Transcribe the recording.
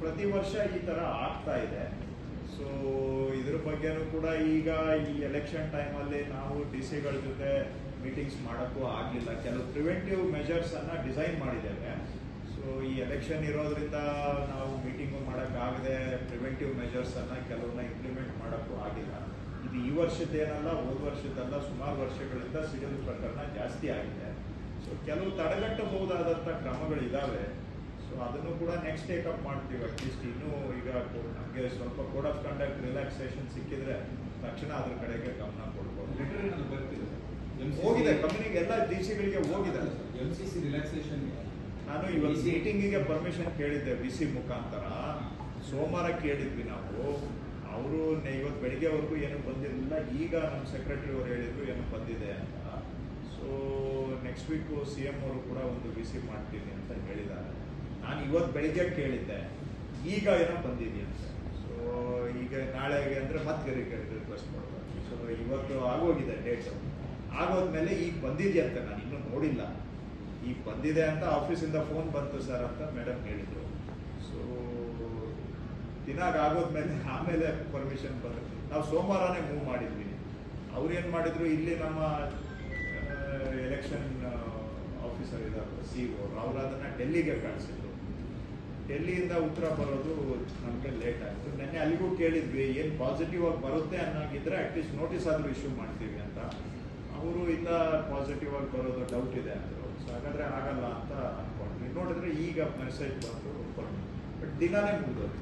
ಪ್ರತಿ ವರ್ಷ ಈ ತರ ಆಗ್ತಾ ಇದೆ. ಸೊ ಇದ್ರ ಬಗ್ಗೆನೂ ಕೂಡ ಈಗ ಈ ಎಲೆಕ್ಷನ್ ಟೈಮಲ್ಲಿ ನಾವು ಡಿ ಸಿಗಳ ಜೊತೆ ಮೀಟಿಂಗ್ಸ್ ಮಾಡೋಕ್ಕೂ ಆಗಲಿಲ್ಲ. ಕೆಲವು ಪ್ರಿವೆಂಟಿವ್ ಮೆಜರ್ಸ್ ಅನ್ನ ಡಿಸೈನ್ ಮಾಡಿದ್ದೇವೆ. ಸೊ ಈ ಎಲೆಕ್ಷನ್ ಇರೋದ್ರಿಂದ ನಾವು ಮೀಟಿಂಗು ಮಾಡೋಕ್ಕಾಗದೆ ಪ್ರಿವೆಂಟಿವ್ ಮೆಜರ್ಸ್ ಅನ್ನ ಕೆಲವನ್ನ ಇಂಪ್ಲಿಮೆಂಟ್ ಮಾಡೋಕ್ಕೂ ಆಗಿಲ್ಲ. ಇದು ಈ ವರ್ಷದ್ದೇನಲ್ಲ, ಹೋದ ವರ್ಷದ್ದಲ್ಲ, ಸುಮಾರು ವರ್ಷಗಳಿಂದ ಸಿಡಿಲು ಪ್ರಕರಣ ಜಾಸ್ತಿ ಆಗಿದೆ. ಸೊ ಕೆಲವು ತಡೆಗಟ್ಟಬಹುದಾದಂಥ ಕ್ರಮಗಳಿದಾವೆ. ಸೊ ಅದನ್ನು ಕೂಡ ನೆಕ್ಸ್ಟ್ ಟೇಕಪ್ ಮಾಡ್ತೀವಿ ಅಟ್ಲೀಸ್ಟ್ ಇನ್ನೂ ಈಗ ನಮಗೆ ಸ್ವಲ್ಪ ಕೋಡ್ ಆಫ್ ಕಂಡಕ್ಟ್ ರಿಲ್ಯಾಕ್ಸೇಷನ್ ಸಿಕ್ಕಿದ್ರೆ ತಕ್ಷಣ ಅದ್ರ ಕಡೆಗೆ ಗಮನ ಕೊಡ್ಬೋದು. ಹೋಗಿದೆ ಕಂಪನಿಗೆ ಎಲ್ಲ ಡಿ ಸಿಗಳಿಗೆ ಹೋಗಿದೆ. ಎಂ ಸಿ ಸಿ ರಿಲ್ಯಾಕ್ಸೇಷನ್ ನಾನು ಇವತ್ತು ಮೀಟಿಂಗಿಗೆ ಪರ್ಮಿಷನ್ ಕೇಳಿದ್ದೆ ಬಿ ಸಿ ಮುಖಾಂತರ. ಸೋಮವಾರ ಕೇಳಿದ್ವಿ ನಾವು. ಅವರು ಇವತ್ತು ಬೆಳಿಗ್ಗೆವರೆಗೂ ಏನು ಬಂದಿರಲಿಲ್ಲ. ಈಗ ನಮ್ಮ ಸೆಕ್ರೆಟರಿ ಅವರು ಹೇಳಿದ್ರು ಏನು ಬಂದಿದೆ ಅಂತ. So next week C M ಅವರು ಕೂಡ ಒಂದು ವಿ ಸಿ ಮಾಡ್ತೀನಿ ಅಂತ ಹೇಳಿದ್ದಾರೆ. ನಾನು ಇವತ್ತು ಬೆಳಿಗ್ಗೆ ಕೇಳಿದ್ದೆ. ಈಗ ಏನೋ ಬಂದಿದೆಯಂತೆ ಸೊ ಈಗ ನಾಳೆಗೆ ಅಂದರೆ ಮತ್ತೆ ರಿಕ್ವೆಸ್ಟ್ ಮಾಡ್ತಾರೆ ಸೊ ಇವತ್ತು ಆಗೋಗಿದೆ ಡೇಟ್ ಆಗೋದ್ಮೇಲೆ ಈಗ ಬಂದಿದೆಯಂತೆ ನಾನು ಇನ್ನೂ ನೋಡಿಲ್ಲ. ಈಗ ಬಂದಿದೆ ಅಂತ ಆಫೀಸಿಂದ ಫೋನ್ ಬಂತು ಸರ್ ಅಂತ ಮೇಡಮ್ ಹೇಳಿದರು. ಸೊ ದಿನಾಗ ಆಗೋದ್ಮೇಲೆ ಆಮೇಲೆ ಪರ್ಮಿಷನ್ ಬಂದರು ನಾವು ಸೋಮವಾರನೇ ಮೂವ್ ಮಾಡಿದ್ವಿ. ಅವ್ರು ಏನು ಮಾಡಿದ್ರು, ಇಲ್ಲಿ ನಮ್ಮ ಸಿ ಒ ಅವ್ರು ಅದನ್ನು ಡೆಲ್ಲಿಗೆ ಕಳಿಸಿದ್ರು. ಡೆಲ್ಲಿಯಿಂದ ಉತ್ತರ ಬರೋದು ನಮಗೆ ಲೇಟ್ ಆಯಿತು. ನೆನ್ನೆ ಅಲ್ಲಿಗೂ ಕೇಳಿದ್ವಿ, ಏನು ಪಾಸಿಟಿವ್ ಆಗಿ ಬರುತ್ತೆ ಅನ್ನೋಂಗಿದ್ರೆ ಅಟ್ಲೀಸ್ಟ್ ನೋಟಿಸ್ ಆದರೂ ಇಶ್ಯೂ ಮಾಡ್ತೀವಿ ಅಂತ. ಅವರು ಇಲ್ಲ ಪಾಸಿಟಿವ್ ಆಗಿ ಬರೋದು ಡೌಟ್ ಇದೆ ಅಂದರು. ಸೊ ಹಾಗಾದರೆ ಆಗಲ್ಲ ಅಂತ ಅನ್ಕೊಂಡ್ವಿ. ನೋಡಿದ್ರೆ ಈಗ ಮೆಸೇಜ್ ಬಂದು ಬಟ್ ದಿನಾನೇ ಮುಗಿದೋಯ್ತು.